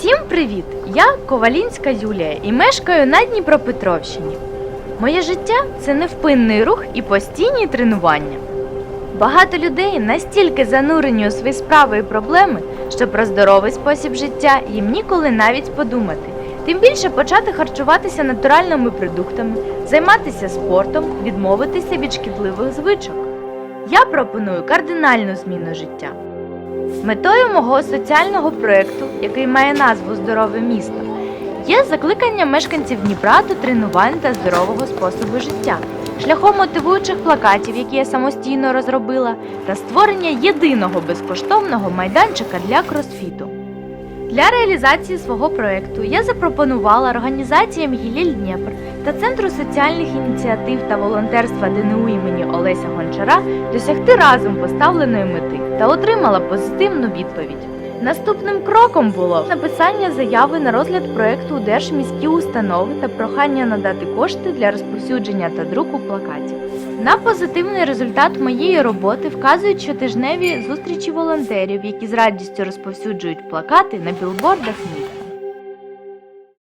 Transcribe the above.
Всім привіт! Я Ковалінська Юлія і мешкаю на Дніпропетровщині. Моє життя це невпинний рух і постійні тренування. Багато людей настільки занурені у свої справи і проблеми, що про здоровий спосіб життя їм ніколи навіть подумати. Тим більше почати харчуватися натуральними продуктами, займатися спортом, відмовитися від шкідливих звичок. Я пропоную кардинальну зміну життя. Метою мого соціального проєкту, який має назву Здорове місто, є закликання мешканців Дніпра до тренувань та здорового способу життя, шляхом мотивуючих плакатів, які я самостійно розробила, та створення єдиного безкоштовного майданчика для кросфіту. Для реалізації свого проєкту я запропонувала організаціям Гіліль Дніпр та Центру соціальних ініціатив та волонтерства ДНУ імені Олеся Гончара досягти разом поставленої мети та отримала позитивну відповідь. Наступним кроком було написання заяви на розгляд проєкту у держміські установи та прохання надати кошти для розповсюдження та друку плакатів. На позитивний результат моєї роботи вказують щотижневі зустрічі волонтерів, які з радістю розповсюджують плакати на білбордах міста.